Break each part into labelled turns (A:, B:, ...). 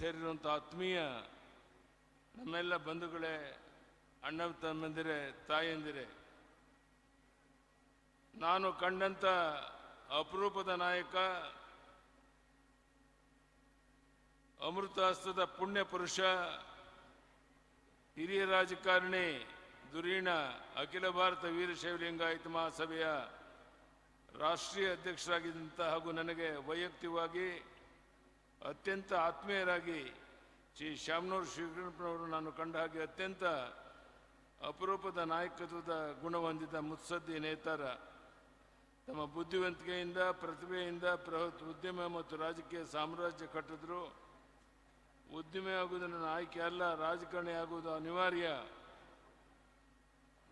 A: ಸೇರಿರುವಂಥ ಆತ್ಮೀಯ ನಮ್ಮೆಲ್ಲ ಬಂಧುಗಳೇ ಅಣ್ಣ ತಮ್ಮಂದಿರೆ, ತಾಯಂದಿರೇ, ನಾನು ಕಂಡಂಥ ಅಪರೂಪದ ನಾಯಕ, ಅಮೃತಾಸ್ತ್ರದ ಪುಣ್ಯ ಪುರುಷ, ಹಿರಿಯ ರಾಜಕಾರಣಿ ದುರೀಣ ಅಖಿಲ ಭಾರತ ವೀರಶೈವ ಲಿಂಗಾಯತ ಮಹಾಸಭೆಯ ರಾಷ್ಟ್ರೀಯ ಅಧ್ಯಕ್ಷರಾಗಿದ್ದಂಥ ಹಾಗೂ ನನಗೆ ವೈಯಕ್ತಿಕವಾಗಿ ಅತ್ಯಂತ ಆತ್ಮೀಯರಾಗಿ ಶ್ರೀ ಶ್ಯಾಮನೂರು ಶ್ರೀಕೃಷ್ಣಪ್ಪನವರು ನಾನು ಕಂಡ ಹಾಗೆ ಅತ್ಯಂತ ಅಪರೂಪದ ನಾಯಕತ್ವದ ಗುಣ ಹೊಂದಿದ ಮುತ್ಸದ್ದಿ ನೇತಾರ. ತಮ್ಮ ಬುದ್ಧಿವಂತಿಕೆಯಿಂದ, ಪ್ರತಿಭೆಯಿಂದ, ಬೃಹತ್ ಉದ್ಯಮ ಮತ್ತು ರಾಜಕೀಯ ಸಾಮ್ರಾಜ್ಯ ಕಟ್ಟಿದ್ರು. ಉದ್ಯಮಿ ಆಗುವುದು ನನ್ನ ಆಯ್ಕೆ ಅಲ್ಲ, ರಾಜಕಾರಣಿ ಆಗುವುದು ಅನಿವಾರ್ಯ.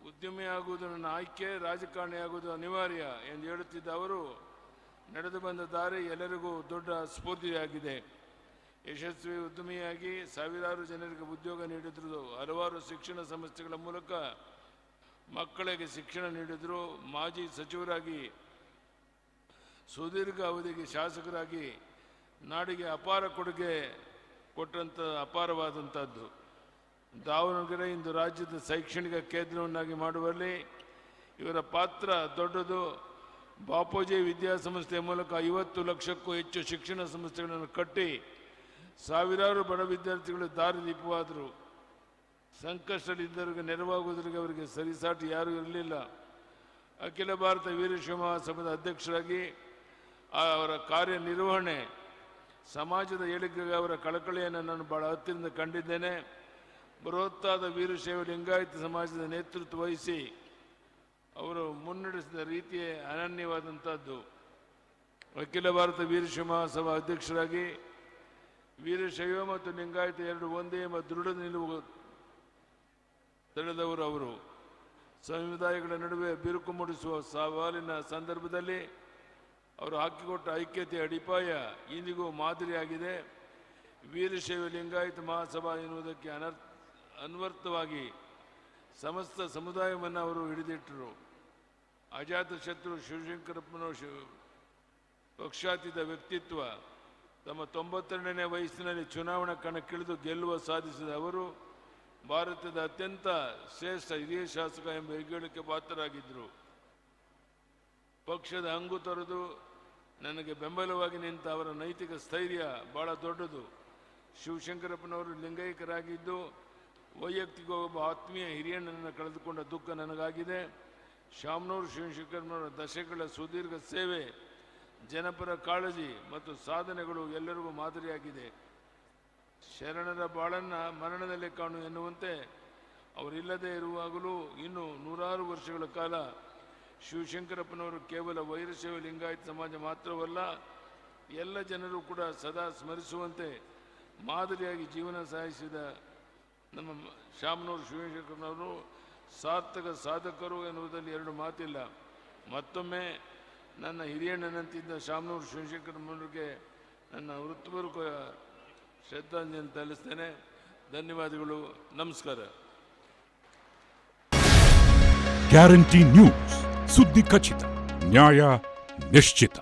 A: ಉದ್ಯಮಿ ಆಗುವುದು ನನ್ನ ಆಯ್ಕೆ, ರಾಜಕಾರಣಿ ಆಗುವುದು ಅನಿವಾರ್ಯ ಎಂದು ಹೇಳುತ್ತಿದ್ದ ಅವರು ನಡೆದು ಬಂದ ದಾರಿ ಎಲ್ಲರಿಗೂ ದೊಡ್ಡ ಸ್ಫೂರ್ತಿಯಾಗಿದೆ. ಯಶಸ್ವಿ ಉದ್ಯಮಿಯಾಗಿ ಸಾವಿರಾರು ಜನರಿಗೆ ಉದ್ಯೋಗ ನೀಡಿದ್ರು, ಹಲವಾರು ಶಿಕ್ಷಣ ಸಂಸ್ಥೆಗಳ ಮೂಲಕ ಮಕ್ಕಳಿಗೆ ಶಿಕ್ಷಣ ನೀಡಿದ್ರು. ಮಾಜಿ ಸಚಿವರಾಗಿ, ಸುದೀರ್ಘ ಅವಧಿಗೆ ಶಾಸಕರಾಗಿ ನಾಡಿಗೆ ಅಪಾರ ಕೊಡುಗೆ ಕೊಟ್ಟಂಥ ಅಪಾರವಾದಂಥದ್ದು ದಾವಣಗೆರೆ ಇಂದು ರಾಜ್ಯದ ಶೈಕ್ಷಣಿಕ ಕೇಂದ್ರವನ್ನಾಗಿ ಮಾಡುವಲ್ಲಿ ಇವರ ಪಾತ್ರ ದೊಡ್ಡದು. ಬಾಪೂಜಿ ವಿದ್ಯಾಸಂಸ್ಥೆ ಮೂಲಕ ಐವತ್ತು ಲಕ್ಷಕ್ಕೂ ಹೆಚ್ಚು ಶಿಕ್ಷಣ ಸಂಸ್ಥೆಗಳನ್ನು ಕಟ್ಟಿ ಸಾವಿರಾರು ಬಡ ವಿದ್ಯಾರ್ಥಿಗಳು ದಾರಿದೀಪವಾದರು ಸಂಕಷ್ಟದಲ್ಲಿದ್ದವರಿಗೆ ನೆರವಾಗುವುದರಿಗೆ ಅವರಿಗೆ ಸರಿಸಾಟಿ ಯಾರೂ ಇರಲಿಲ್ಲ. ಅಖಿಲ ಭಾರತ ವೀರಶೈವ ಮಹಾಸಭದ ಅಧ್ಯಕ್ಷರಾಗಿ ಅವರ ಕಾರ್ಯನಿರ್ವಹಣೆ, ಸಮಾಜದ ಏಳಿಗೆಗೆ ಅವರ ಕಳಕಳಿಯನ್ನು ನಾನು ಬಹಳ ಹತ್ತಿರದಿಂದ ಕಂಡಿದ್ದೇನೆ. ಬೃಹತ್ತಾದ ವೀರಶೈವ ಲಿಂಗಾಯತ ಸಮಾಜದ ನೇತೃತ್ವ ವಹಿಸಿ ಅವರು ಮುನ್ನಡೆಸಿದ ರೀತಿಯೇ ಅನನ್ಯವಾದಂಥದ್ದು ಅಖಿಲ ಭಾರತ ವೀರಶೈವ ಮಹಾಸಭಾ ಅಧ್ಯಕ್ಷರಾಗಿ ವೀರಶೈವ ಮತ್ತು ಲಿಂಗಾಯತ ಎರಡು ಒಂದೇ ಎಂಬ ದೃಢ ನಿಲುವು ತಳೆದವರು ಅವರು. ಸಮುದಾಯಗಳ ನಡುವೆ ಬಿರುಕು ಮೂಡಿಸುವ ಸವಾಲಿನ ಸಂದರ್ಭದಲ್ಲಿ ಅವರು ಹಾಕಿಕೊಟ್ಟ ಐಕ್ಯತೆ ಅಡಿಪಾಯ ಇಂದಿಗೂ ಮಾದರಿಯಾಗಿದೆ. ವೀರಶೈವ ಲಿಂಗಾಯತ ಮಹಾಸಭಾ ಎನ್ನುವುದಕ್ಕೆ ಅನರ್ ಅನ್ವರ್ಥವಾಗಿ ಸಮಸ್ತ ಸಮುದಾಯವನ್ನು ಅವರು ಹಿಡಿದಿಟ್ಟರು. ಅಜಾತ ಶತ್ರು ಶಿವಶಂಕರಪ್ಪನ ಶಿವ ಪಕ್ಷಾತೀತ ವ್ಯಕ್ತಿತ್ವ, ತಮ್ಮ ತೊಂಬತ್ತೆರಡನೇ ವಯಸ್ಸಿನಲ್ಲಿ ಚುನಾವಣಾ ಕಣಕ್ಕಿಳಿದು ಗೆಲ್ಲುವ ಸಾಧಿಸಿದ ಅವರು, ಭಾರತದ ಅತ್ಯಂತ ಶ್ರೇಷ್ಠ ಹಿರಿಯ ಶಾಸಕ ಎಂಬ ಹೆಗ್ಗಳಿಕೆ ಪಾತ್ರರಾಗಿದ್ದರು. ಪಕ್ಷದ ಹಂಗು ತೊರೆದು ನನಗೆ ಬೆಂಬಲವಾಗಿ ನಿಂತ ಅವರ ನೈತಿಕ ಸ್ಥೈರ್ಯ ಬಹಳ ದೊಡ್ಡದು. ಶಿವಶಂಕರಪ್ಪನವರು ಲಿಂಗೈಕ್ಯರಾಗಿದ್ದು ವೈಯಕ್ತಿಕ ಒಬ್ಬ ಆತ್ಮೀಯ ಹಿರಿಯಣ್ಣನನ್ನು ಕಳೆದುಕೊಂಡ ದುಃಖ ನನಗಾಗಿದೆ. ಶಾಮನೂರು ಶಿವಶಂಕರಪ್ಪನವರ ದಶಕಗಳ ಸುದೀರ್ಘ ಸೇವೆ, ಜನಪರ ಕಾಳಜಿ ಮತ್ತು ಸಾಧನೆಗಳು ಎಲ್ಲರಿಗೂ ಮಾದರಿಯಾಗಿದೆ. ಶರಣರ ಬಾಳನ್ನ ಮರಣದಲ್ಲಿ ಕಾಣು ಎನ್ನುವಂತೆ ಅವರಿಲ್ಲದೆ ಇರುವಾಗಲೂ ಇನ್ನು ನೂರಾರು ವರ್ಷಗಳ ಕಾಲ ಶಿವಶಂಕರಪ್ಪನವರು ಕೇವಲ ವೈರಶೈವ ಲಿಂಗಾಯತ ಸಮಾಜ ಮಾತ್ರವಲ್ಲ, ಎಲ್ಲ ಜನರು ಕೂಡ ಸದಾ ಸ್ಮರಿಸುವಂತೆ ಮಾದರಿಯಾಗಿ ಜೀವನ ಸಾಗಿಸಿದ ನಮ್ಮ ಶಾಮನೂರು ಶಿವಶಂಕರನವರು ಸಾರ್ಥಕ ಸಾಧಕರು ಎನ್ನುವುದರಲ್ಲಿ ಎರಡು ಮಾತಿಲ್ಲ. ಮತ್ತೊಮ್ಮೆ ನನ್ನ ಹಿರಿಯಣ್ಣನಂತಿದ್ದ ಶಾಮನೂರು ಶಿವಶಂಕರನವರಿಗೆ ನನ್ನ ವೃತ್ತಿಪೂರ್ವಕ ಶ್ರದ್ಧಾಂಜಲಿ ಸಲ್ಲಿಸ್ತೇನೆ. ಧನ್ಯವಾದಗಳು. ನಮಸ್ಕಾರ.
B: Guarantee news. ಸುದ್ದಿ ಖಚಿತ. ನ್ಯಾಯ ನಿಶ್ಚಿತ.